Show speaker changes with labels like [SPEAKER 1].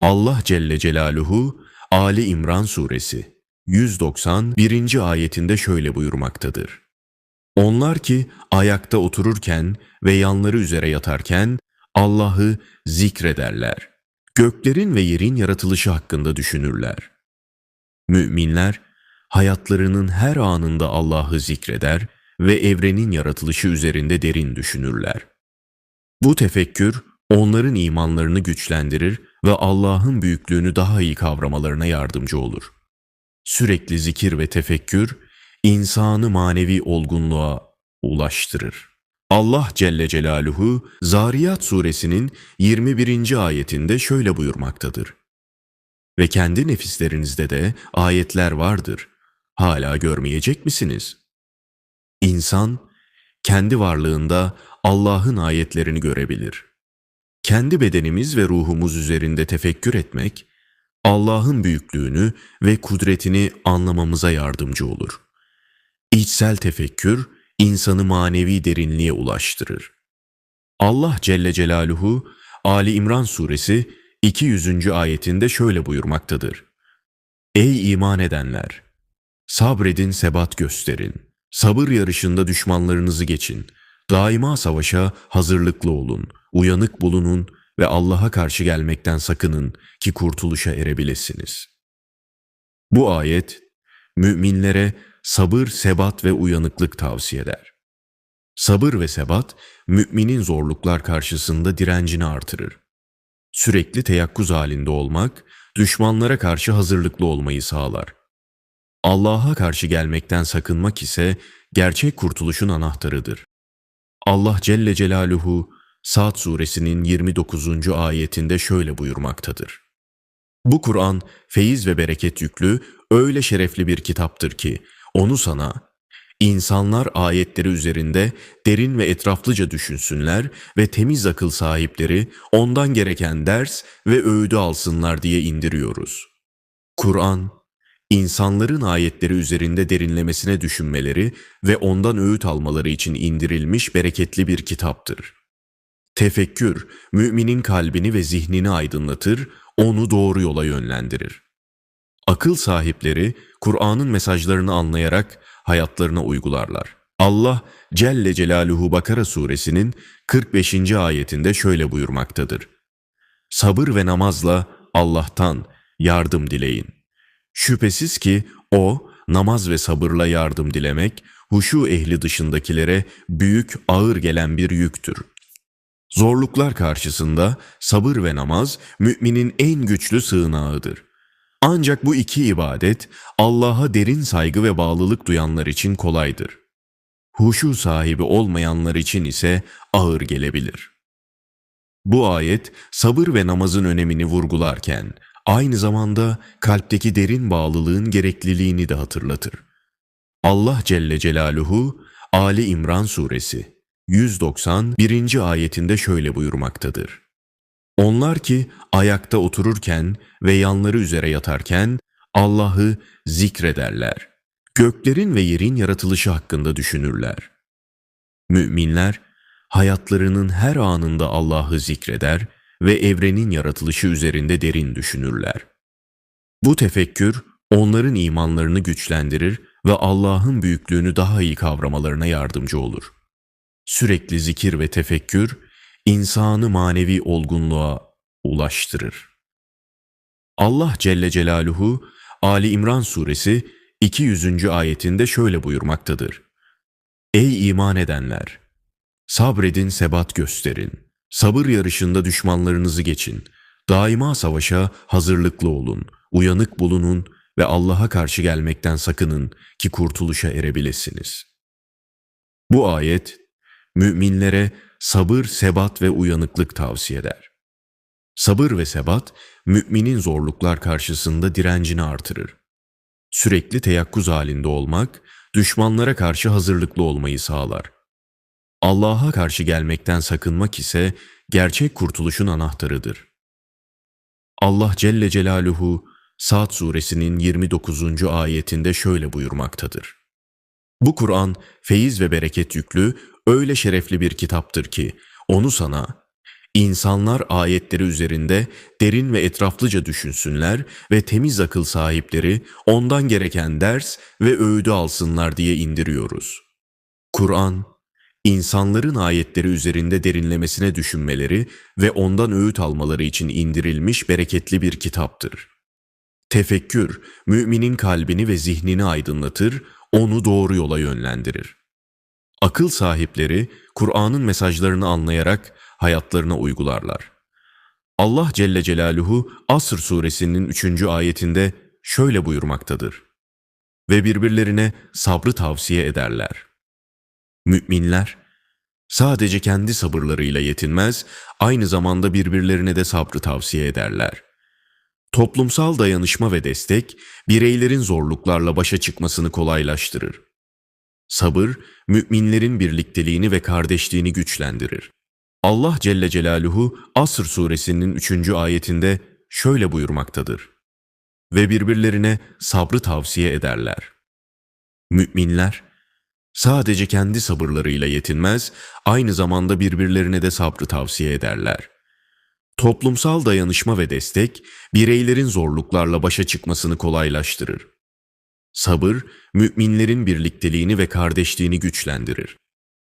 [SPEAKER 1] Allah Celle Celaluhu Ali İmran suresi 191. ayetinde şöyle buyurmaktadır. Onlar ki ayakta otururken ve yanları üzere yatarken Allah'ı zikrederler. Göklerin ve yerin yaratılışı hakkında düşünürler. Müminler hayatlarının her anında Allah'ı zikreder ve evrenin yaratılışı üzerinde derin düşünürler. Bu tefekkür onların imanlarını güçlendirir ve Allah'ın büyüklüğünü daha iyi kavramalarına yardımcı olur. Sürekli zikir ve tefekkür insanı manevi olgunluğa ulaştırır. Allah Celle Celaluhu Zariyat suresinin 21. ayetinde şöyle buyurmaktadır. Ve kendi nefislerinizde de ayetler vardır. Hala görmeyecek misiniz? İnsan kendi varlığında Allah'ın ayetlerini görebilir. Kendi bedenimiz ve ruhumuz üzerinde tefekkür etmek, Allah'ın büyüklüğünü ve kudretini anlamamıza yardımcı olur. İçsel tefekkür, insanı manevi derinliğe ulaştırır. Allah Celle Celaluhu, Ali İmran Suresi 200. ayetinde şöyle buyurmaktadır. Ey iman edenler! Sabredin sebat gösterin. Sabır yarışında düşmanlarınızı geçin. Daima savaşa hazırlıklı olun. Uyanık bulunun ve Allah'a karşı gelmekten sakının ki kurtuluşa erebilesiniz. Bu ayet müminlere sabır, sebat ve uyanıklık tavsiye eder. Sabır ve sebat müminin zorluklar karşısında direncini artırır. Sürekli teyakkuz halinde olmak düşmanlara karşı hazırlıklı olmayı sağlar. Allah'a karşı gelmekten sakınmak ise gerçek kurtuluşun anahtarıdır. Allah Celle Celaluhu Sad suresinin 29. ayetinde şöyle buyurmaktadır. Bu Kur'an feyiz ve bereket yüklü öyle şerefli bir kitaptır ki onu sana insanlar ayetleri üzerinde derin ve etraflıca düşünsünler ve temiz akıl sahipleri ondan gereken ders ve öğüdü alsınlar diye indiriyoruz. Kur'an insanların ayetleri üzerinde derinlemesine düşünmeleri ve ondan öğüt almaları için indirilmiş bereketli bir kitaptır. Tefekkür, müminin kalbini ve zihnini aydınlatır, onu doğru yola yönlendirir. Akıl sahipleri Kur'an'ın mesajlarını anlayarak hayatlarına uygularlar. Allah Celle Celaluhu Bakara suresinin 45. ayetinde şöyle buyurmaktadır. Sabır ve namazla Allah'tan yardım dileyin. Şüphesiz ki o namaz ve sabırla yardım dilemek huşu ehli dışındakilere büyük ağır gelen bir yüktür. Zorluklar karşısında sabır ve namaz müminin en güçlü sığınağıdır. Ancak bu iki ibadet Allah'a derin saygı ve bağlılık duyanlar için kolaydır. Huşu sahibi olmayanlar için ise ağır gelebilir. Bu ayet sabır ve namazın önemini vurgularken aynı zamanda kalpteki derin bağlılığın gerekliliğini de hatırlatır. Allah Celle Celaluhu Ali İmran suresi 191. ayetinde şöyle buyurmaktadır. Onlar ki ayakta otururken ve yanları üzere yatarken Allah'ı zikrederler. Göklerin ve yerin yaratılışı hakkında düşünürler. Müminler hayatlarının her anında Allah'ı zikreder ve evrenin yaratılışı üzerinde derin düşünürler. Bu tefekkür onların imanlarını güçlendirir ve Allah'ın büyüklüğünü daha iyi kavramalarına yardımcı olur. Sürekli zikir ve tefekkür insanı manevi olgunluğa ulaştırır. Allah Celle Celaluhu Ali İmran suresi 200. ayetinde şöyle buyurmaktadır. Ey iman edenler! Sabredin sebat gösterin. Sabır yarışında düşmanlarınızı geçin. Daima savaşa hazırlıklı olun. Uyanık bulunun ve Allah'a karşı gelmekten sakının ki kurtuluşa erebilesiniz. Bu ayet müminlere sabır, sebat ve uyanıklık tavsiye eder. Sabır ve sebat, müminin zorluklar karşısında direncini artırır. Sürekli teyakkuz halinde olmak, düşmanlara karşı hazırlıklı olmayı sağlar. Allah'a karşı gelmekten sakınmak ise gerçek kurtuluşun anahtarıdır. Allah Celle Celaluhu Sad suresinin 29. ayetinde şöyle buyurmaktadır. Bu Kur'an feyiz ve bereket yüklü öyle şerefli bir kitaptır ki onu sana İnsanlar ayetleri üzerinde derin ve etraflıca düşünsünler ve temiz akıl sahipleri ondan gereken ders ve öğüdü alsınlar diye indiriyoruz. Kur'an, insanların ayetleri üzerinde derinlemesine düşünmeleri ve ondan öğüt almaları için indirilmiş bereketli bir kitaptır. Tefekkür, müminin kalbini ve zihnini aydınlatır, onu doğru yola yönlendirir. Akıl sahipleri Kur'an'ın mesajlarını anlayarak hayatlarına uygularlar. Allah Celle Celaluhu Asr suresinin 3. ayetinde şöyle buyurmaktadır. Ve birbirlerine sabrı tavsiye ederler. Müminler sadece kendi sabırlarıyla yetinmez, aynı zamanda birbirlerine de sabrı tavsiye ederler. Toplumsal dayanışma ve destek, bireylerin zorluklarla başa çıkmasını kolaylaştırır. Sabır, müminlerin birlikteliğini ve kardeşliğini güçlendirir. Allah Celle Celaluhu Asr suresinin 3. ayetinde şöyle buyurmaktadır. Ve birbirlerine sabrı tavsiye ederler. Müminler, sadece kendi sabırlarıyla yetinmez, aynı zamanda birbirlerine de sabrı tavsiye ederler. Toplumsal dayanışma ve destek, bireylerin zorluklarla başa çıkmasını kolaylaştırır. Sabır, müminlerin birlikteliğini ve kardeşliğini güçlendirir.